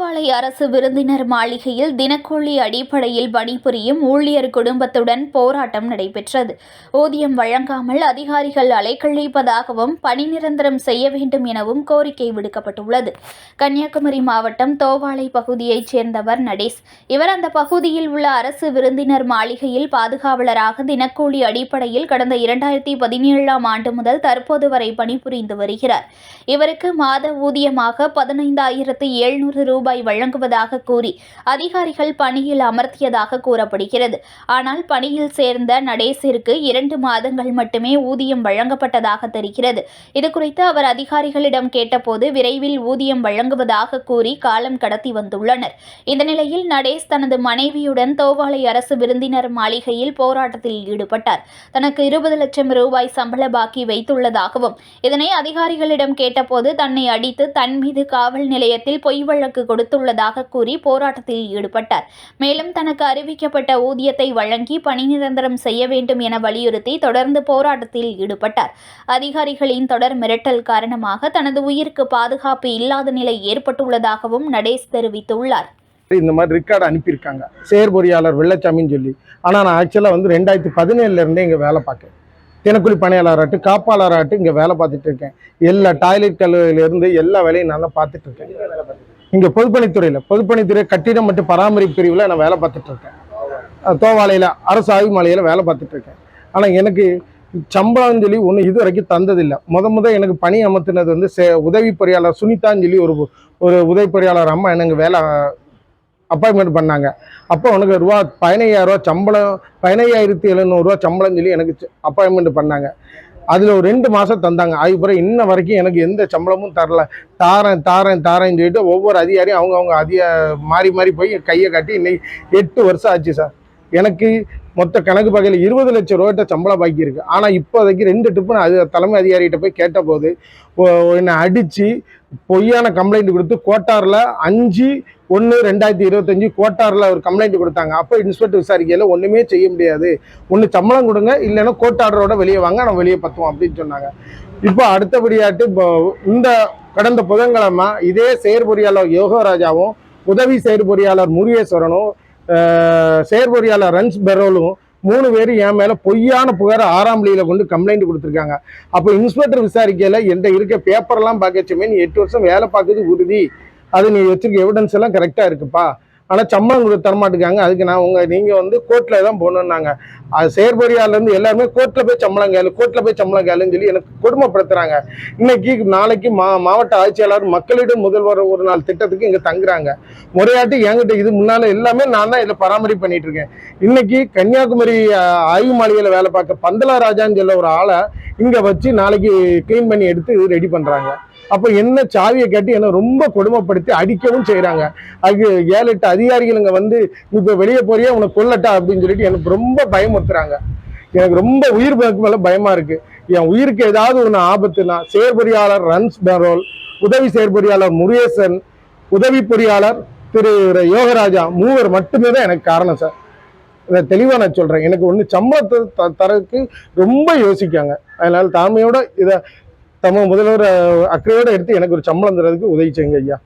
அரசு விருந்தினர் மாளிகையில் தினக்கூலி அடிப்படையில் பணிபுரியும் ஊழியர் குடும்பத்துடன் போராட்டம் நடைபெற்றது. ஊதியம் வழங்காமல் அதிகாரிகள் அலைக்கழிப்பதாகவும் பணி நிரந்தரம் செய்ய வேண்டும் எனவும் கோரிக்கை விடுக்கப்பட்டுள்ளது. கன்னியாகுமரி மாவட்டம் தோவாளை பகுதியைச் சேர்ந்தவர் நடேஷ். இவர் அந்த பகுதியில் உள்ள அரசு விருந்தினர் மாளிகையில் பாதுகாவலராக தினக்கூலி அடிப்படையில் கடந்த இரண்டாயிரத்தி பதினேழாம் ஆண்டு முதல் தற்போது வரை பணிபுரிந்து வருகிறார். இவருக்கு மாத ஊதியமாக பதினைந்தாயிரத்து எழுநூறு ரூபாய் வழங்குவதாக கூறி அதிகாரிகள் பணியில் அமர்த்தியதாக கூறப்படுகிறது. ஆனால் பணியில் சேர்ந்த நடேசிற்கு இரண்டு மாதங்கள் மட்டுமே ஊதியம் வழங்கப்பட்டதாக தெரிகிறது. இதுகுறித்து அவர் அதிகாரிகளிடம் கேட்டபோது விரைவில் ஊதியம் வழங்குவதாக கூறி காலம் கடத்தி வந்துள்ளனர். இந்த நிலையில் நடேஷ் தனது மனைவியுடன் தோவாளை அரசு விருந்தினர் மாளிகையில் போராட்டத்தில் ஈடுபட்டார். தனக்கு இருபது லட்சம் ரூபாய் சம்பள பாக்கி வைத்துள்ளதாகவும் இதனை அதிகாரிகளிடம் கேட்டபோது தன்னை அடித்து தன் மீது காவல் நிலையத்தில் பொய் வழக்கு கொடுத்துள்ளதாக கூறி போராட்டத்தில் ஈடுபட்டார். மேலும் தனக்கு அறிவிக்கப்பட்ட ஊதியத்தை வழங்கி பணி நிரந்தரம் செய்ய வேண்டும் என வலியுறுத்தி தொடர்ந்து போராட்டத்தில் ஈடுபட்டார். அதிகாரிகளின் தொடர் மிரட்டல் காரணமாக தனது உயிருக்கு பாதுகாப்பு இல்லாத நிலை ஏற்பட்டுள்ளதாகவும் நடேஷ் தெரிவித்துள்ளார். இந்த மாதிரி ரெக்கார்டு அனுப்பியிருக்காங்க. செயற்பொறியாளர் வெள்ளச்சாமின்னு சொல்லி. ஆனால் நான் ஆக்சுவலாக வந்து ரெண்டாயிரத்தி பதினேழுல இருந்தே இங்கே வேலை பார்க்கேன் தினக்கூலி பணியாளராட்டு காப்பாளராட்டு இங்கே வேலை பார்த்துட்டு இருக்கேன். எல்லா டாய்லெட் கல்வியிலேருந்து எல்லா வேலையும் நான் தான் பார்த்துட்டு இருக்கேன். இங்கே பொதுப்பணித்துறையில் பொதுப்பணித்துறை கட்டிடம் மற்றும் பராமரிப்பு பிரிவில் நான் வேலை பார்த்துட்டு இருக்கேன். தோவாலையில் அரசு ஆய்வு மாலையில் வேலை பார்த்துட்டு இருக்கேன். ஆனால் எனக்கு சம்பளாஞ்சலி சொல்லி ஒன்று இது வரைக்கும் தந்ததில்லை. முத முத எனக்கு பணி அமர்த்தினது வந்து சே- உதவி பொறியாளர் சுனிதான்னு சொல்லி ஒரு ஒரு உதவி பொறியாளர் அம்மா எனக்கு வேலை அப்பாயின்மெண்ட் பண்ணாங்க. அப்போ உனக்கு ரூபா பதினையாயிரம் ரூபா சம்பளம் பதினையாயிரத்தி எழுநூறுவா சம்பளம் சொல்லி எனக்கு அப்பாயின்மெண்ட் பண்ணாங்க. அதில் ஒரு ரெண்டு மாதம் தந்தாங்க. அதுக்கப்புறம் இன்ன வரைக்கும் எனக்கு எந்த சம்பளமும் தரல. தாரேன் தாரேன் தாரேன்னு சொல்லிட்டு ஒவ்வொரு அதிகாரியும் அவங்கவுங்க அதிக மாறி மாறி போய் கையை காட்டி இன்னைக்கு எட்டு வருஷம் ஆச்சு சார். எனக்கு மொத்த கணக்கு பகையில் இருபது லட்சம் ரூபாய்ட்ட சம்பளம் பாக்கி இருக்கு. ஆனால் இப்போதைக்கு ரெண்டு டிப்பு நான் அது தலைமை அதிகாரிகிட்ட போய் கேட்ட போது என்னை அடித்து பொய்யான கம்ப்ளைண்ட் கொடுத்து கோட்டாரில் அஞ்சு ஒன்று ரெண்டாயிரத்தி இருபத்தஞ்சி கோட்டாரில் ஒரு கம்ப்ளைண்ட் கொடுத்தாங்க. அப்போ இன்ஸ்பெக்டர் விசாரிக்கையில் ஒன்றுமே செய்ய முடியாது. ஒன்று சம்பளம் கொடுங்க இல்லைன்னா கோர்ட் ஆர்டரோட வெளியே வாங்க நம்ம வெளியே பத்துவோம் அப்படின்னு சொன்னாங்க. இப்போ அடுத்தபடியாட்டு இப்போ இந்த கடந்த புதன்கிழமை இதே செயற்பொறியாளர் யோகராஜாவும் உதவி செயற்பொறியாளர் முருகேஸ்வரனும் செயற்பொறியாளர் ரன்ஸ் பெரோலும் மூணு பேரும் என் மேல பொய்யான புகாரை ஆறாம் வெளியில கொண்டு கம்ப்ளைண்ட் கொடுத்துருக்காங்க. அப்போ இன்ஸ்பெக்டர் விசாரிக்கையில எந்த இருக்க பேப்பர்லாம் பார்க்கச்சுமே நீ எட்டு வருஷம் வேலை பார்க்கறது உறுதி. அது நீ வச்சிருக்க எவிடன்ஸ் எல்லாம் கரெக்டா இருக்குப்பா. ஆனால் சம்பளம் தரமாட்டுக்காங்க அதுக்கு நான் உங்கள் நீங்கள் வந்து கோர்ட்டில் தான் போகணுன்னாங்க அது செயற்பொறியாளர்லேருந்து எல்லாருமே கோர்ட்டில் போய் சம்பளம் கேளு கோர்ட்டில் போய் சம்பளம் கேளுன்னு சொல்லி எனக்கு கொடுமைப்படுத்துகிறாங்க இன்னைக்கு நாளைக்கு மா மாவட்ட ஆட்சியாளர் மக்களிடம் முதல்வர் ஒரு நாள் திட்டத்துக்கு இங்கே தங்குறாங்க. முறையாட்டி என்கிட்ட இது முன்னால் எல்லாமே நான் தான் இதில் பராமரிப்பு பண்ணிட்டு இருக்கேன். இன்னைக்கு கன்னியாகுமரி ஆய்வு மாளிகையில் வேலை பார்க்க பந்தலா ராஜான்னு சொல்ல ஒரு ஆளை இங்கே வச்சு நாளைக்கு க்ளீன் பண்ணி எடுத்து ரெடி பண்ணுறாங்க அப்போ என்ன சாவியை கட்டி என்ன ரொம்ப கொடுமைப்படுத்தி அடிக்கவும் செய்கிறாங்க அது ஏழு எட்டு அதிகாரிகளுங்க வந்து இப்போ வெளியே போறியா? உனக்கு கொல்லட்டா? அப்படின்னு சொல்லிட்டு எனக்கு ரொம்ப பயமுறுத்துறாங்க. எனக்கு ரொம்ப உயிர் மேலே மேல பயமா இருக்கு. என் உயிருக்கு ஏதாவது ஒன்று ஆபத்துனா செயற்பொறியாளர் ரன்ஸ் பெரோல் உதவி செயற்பொறியாளர் முருகேசன் உதவி பொறியாளர் திரு யோகராஜா மூவர் மட்டுமே தான் எனக்கு காரணம் சார். இதை தெளிவாக நான் சொல்கிறேன் எனக்கு ஒன்று சம்பளத்தை த தரதுக்கு ரொம்ப யோசிக்காங்க. அதனால் தாமையோட இதை தம முதல்வர் அஹ், அக்கறையோட எடுத்து எனக்கு ஒரு சம்பளம் தரதுக்கு உதவி செய்யுங்க ஐயா.